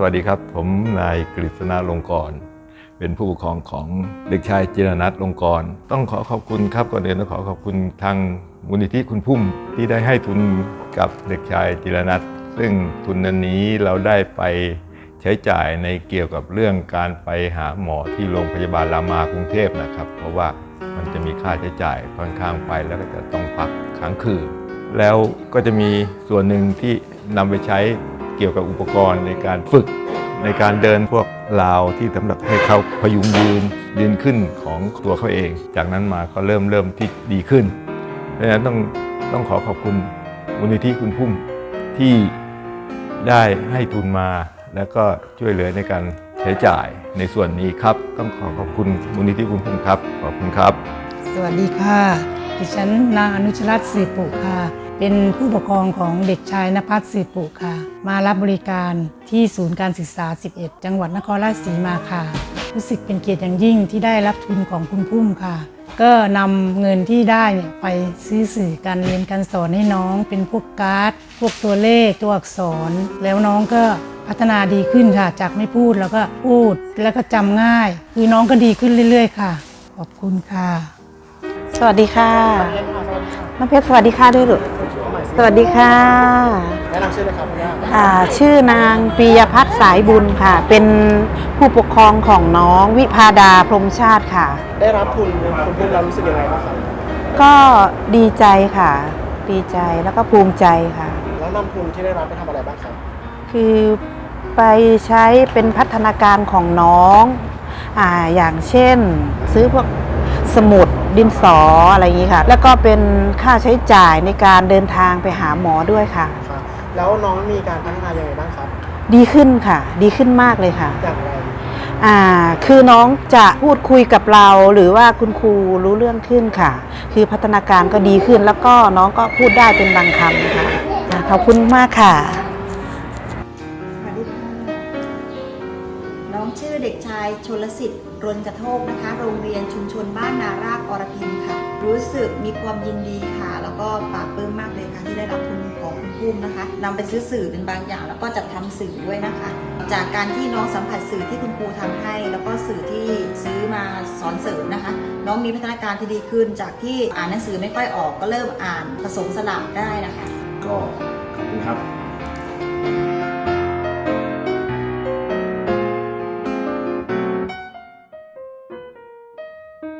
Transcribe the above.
สวัสดีครับ ผมนายกฤษณาลงกรณ์เป็นผู้ปกครองของเด็กชายจิรนัทลงกรณ์ต้องขอขอบคุณครับก่อนอื่นต้องขอขอบคุณทางมูลนิธิคุณพุ่มที่ได้ให้ทุนกับเด็กชายจิรนัทซึ่งทุนนั้นนี้เราได้ไปใช้จ่ายในเกี่ยวกับเรื่องการไปหาหมอที่โรงพยาบาลรามากรุงเทพนะครับ เพราะว่ามันจะมีค่าใช้จ่ายค่อนข้างไปแล้วก็จะต้องพักค้างคืนแล้วก็จะมีส่วนหนึ่งที่นำไปใช้ เกี่ยวกับอุปกรณ์ในการฝึกในการเดินพวกราวที่สำหรับให้เขาพยุงยืนยืนขึ้นของตัวเขาเอง จากนั้นมาก็เริ่มเริ่มที่ดีขึ้นเพราะฉะนั้นต้องต้องขอขอบคุณมูลนิธิคุณพุ่มที่ได้ให้ทุนมา แล้วก็ช่วยเหลือในการใช้จ่ายในส่วนนี้ครับ ต้องขอขอบคุณมูลนิธิคุณพุ่มครับ ขอบคุณครับ สวัสดีค่ะ ดิฉันนางอนุชรัตน์สีปุค่ะ เป็นผู้ปกครองของเด็กชายนภัสสีปุค่ะ มารับบริการที่ศูนย์การศึกษา 11 จังหวัดนครราชสีมาค่ะ รู้สึกเป็นเกียรติอย่างยิ่งที่ได้รับทุนของคุณพุ่มค่ะ ก็นำเงินที่ได้เนี่ยไปซื้อสื่อการเรียนการสอนให้น้องเป็นพวกการ์ด พวกตัวเลขตัวอักษร แล้วน้องก็พัฒนาดีขึ้นค่ะ จากไม่พูดแล้วก็พูดแล้วก็จำง่าย คือน้องก็ดีขึ้นเรื่อย ๆ ค่ะ ขอบคุณค่ะ สวัสดีค่ะน้ำเพชรสวัสดีค่ะด้วยลูกสวัสดีค่ะแนะนำชื่อเลยครับคุณย่าอ่าชื่อนางปียพัฒน์สายบุญค่ะ เป็นผู้ปกครองของน้องวิพาดาพรหมชาติค่ะ ได้รับทุนคุณพุ่มเรารู้สึกยังไงบ้างครับก็ดีใจค่ะ ดีใจแล้วก็ภูมิใจค่ะ แล้วนำทุนที่ได้รับไปทำอะไรบ้างครับคือไปใช้เป็นพัฒนาการของน้องอ่าอย่างเช่น ซื้อพวกสมุด ดินสออะไรอย่างนี้ค่ะ แล้วก็เป็นค่าใช้จ่ายในการเดินทางไปหาหมอด้วยค่ะ ครับแล้วน้องมีการพัฒนายังไงบ้างครับดีขึ้นค่ะ ดีขึ้นมากเลยค่ะ อย่างไรอ่า คือน้องจะพูดคุยกับเรา หรือว่าคุณครูรู้เรื่องขึ้นค่ะ คือพัฒนาการก็ดีขึ้นแล้วก็น้องก็พูดได้เป็นบางคำค่ะอ่าขอบคุณมากค่ะ น้องชื่อเด็กชายชนลสิทธิ์รนกระโทกนะคะ โรงเรียนชุมชนบ้านนารากอรพิมค่ะ รู้สึกมีความยินดีค่ะ แล้วก็ปลาบปลื้มมากเลยค่ะที่ได้รับทุนของคุณพุ่มนะคะนำไปซื้อสื่อเป็นบางอย่าง แล้วก็จัดทำสื่อด้วยนะคะ จากการที่น้องสัมผัสสื่อที่คุณครูทำให้ แล้วก็สื่อที่ซื้อมาสอนเสริมนะคะ น้องมีพัฒนาการที่ดีขึ้น จากที่อ่านหนังสือไม่ค่อยออกก็เริ่มอ่านผสมสลับได้นะคะ ก็ขอบคุณครับ